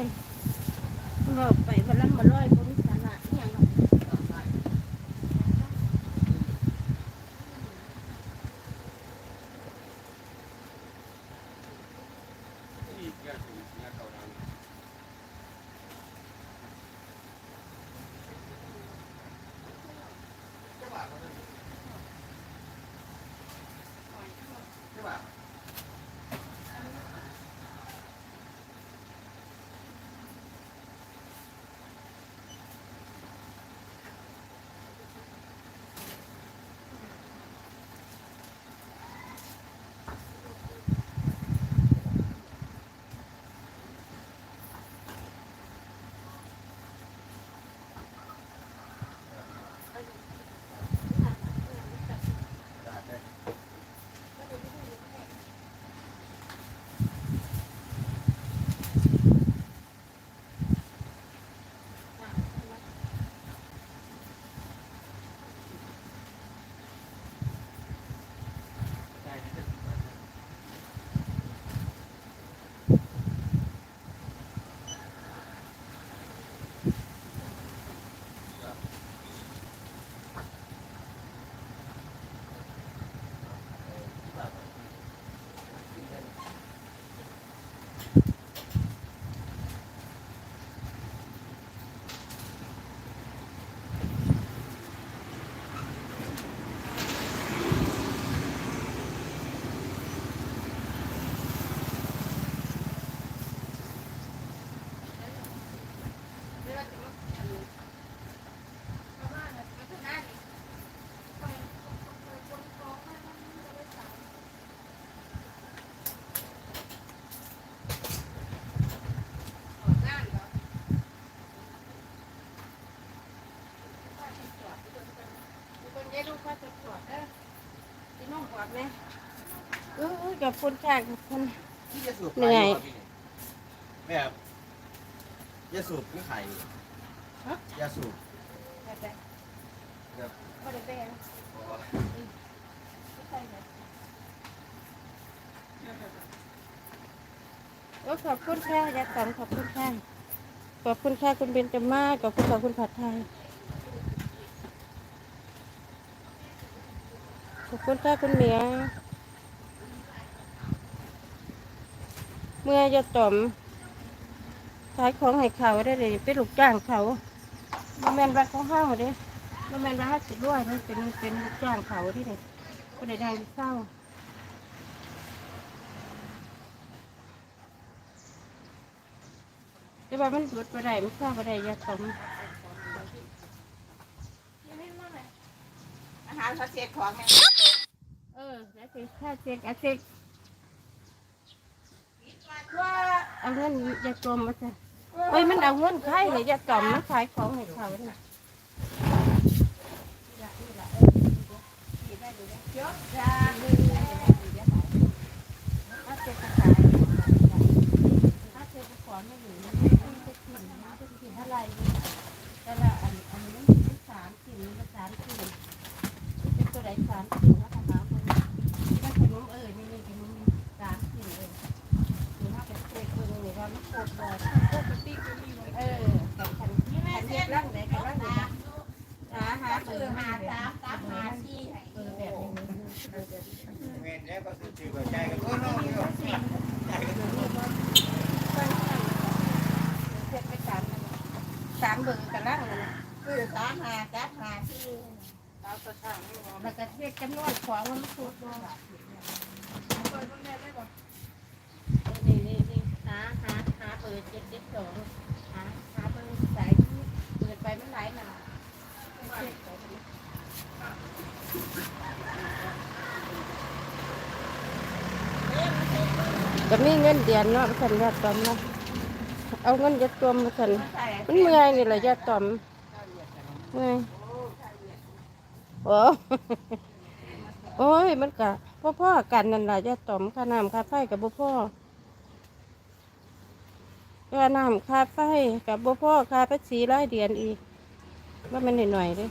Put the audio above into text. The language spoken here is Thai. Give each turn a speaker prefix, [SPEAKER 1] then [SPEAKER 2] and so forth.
[SPEAKER 1] อยบอกไปพลังมาลอยคน ที่น้องตรวจไหมเออกับคนค่ะกับคน
[SPEAKER 2] ที่จะสูบ
[SPEAKER 1] เหนื่อย
[SPEAKER 2] แม่ครับยาสูบนี่ไข่ยาสูบ
[SPEAKER 1] แบบ
[SPEAKER 2] แบบ
[SPEAKER 1] ก็ได้แบ่งโอ้ขอบคุณค่ะยาสองขอบคุณค่ะขอบคุณค่ะคุณเบนจามาศขอบคุณค่ะคุณผัดไทย ขอบคุณค่ะคุณเมียเมื่อยาต่อมขายของให้เขาได้เลยเป็นลูกจ้างเขาบแมนว่าของห้าเด้บแมนว่าห้าสิบด้วยนี่เป็นเป็นลูกจ้างเขาที่ไหนก็ได้ได้เศร้าแต่ว่ามันหยุดไปได้มันเข้าไปได้ยาต่อม
[SPEAKER 3] อา หาเขาเสียของไง
[SPEAKER 1] เออแล้วสิถ้าเช็คอาเช็คว่าเอาเงินยาจมมาจ้ะเอ้ยมันเอาเงินใครเลยยาจอมมาขายของให้เขาเนี่ยถ้าเจอขายถ้าเจอขอไม่อยู่มันไม่ได้กินมันจะกินเท่าไหร่แต่ละอันอันนี้มันสามกินมันสามกินเป็นตัวไหนสามกินนะคะหาคนถ้าขนมเออนี่นี่ขนมสามกินเลยหรือถ้าเป็นเค้กเออหรือว่ามันโคตร เลยเออแต่ขันขันเรียบร่างไหนกันร่างไหนหาหาเออหาสามสามหาสี่เออแบบนี้
[SPEAKER 2] เงินแล้วก็สูบใจกันก็น้องนี่ก็ใจกัน
[SPEAKER 1] เช็ดไปสามสามเบอร์กันล่างเลยนะ
[SPEAKER 3] คือสามหาจับหาที่
[SPEAKER 1] แล้วก็เช็คจำนวนของมันสุดด้วย หาเบเจ็ดเจ็ดสองหาหาเบอร์สายที่เปิดไปมันหลายหนาก็มีเงินเดือนเนาะสันยาตอมเนาะเอาเงินยัดตัวมาสันมันเมื่อยนี่แหละยาตอมเมื่อยโอ้โอ้ยมันกะพ่อพ่อกันนั่นแหละยาตอมค่าน้ำค่าไฟกับบ่พ่อ ก็น้ำค่าไฟกับบ่พ่อค่าภาษีรายเดือนอีกว่ามันหน่อยๆเลย